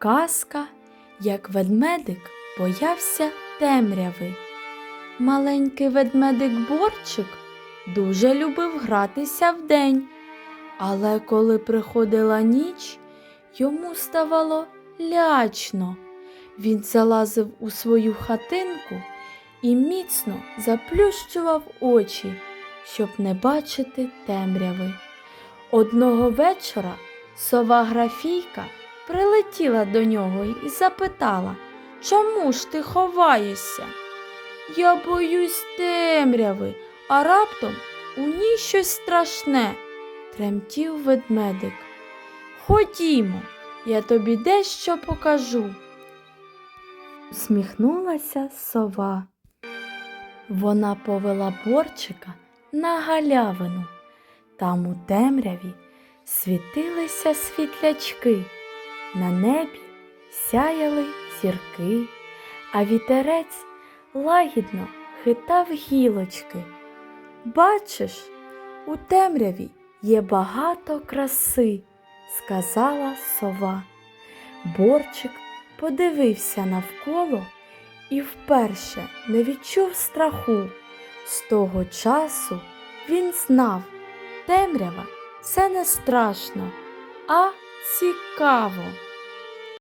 Казка, як ведмедик боявся темряви. Маленький ведмедик Борчик дуже любив гратися вдень, але коли приходила ніч, йому ставало лячно. Він залазив у свою хатинку і міцно заплющував очі, щоб не бачити темряви. Одного вечора сова Графійка прилетіла до нього і запитала, чому ж ти ховаєшся? Я боюсь темряви, а раптом у ній щось страшне, тремтів ведмедик. Ходімо, я тобі дещо покажу. Усміхнулася сова. Вона повела борчика на галявину. Там у темряві світилися світлячки, на небі сяяли зірки, а вітерець лагідно хитав гілочки. Бачиш, у темряві є багато краси, сказала сова. Борчик подивився навколо і вперше не відчув страху. З того часу він знав, темрява це не страшно, а цікаво.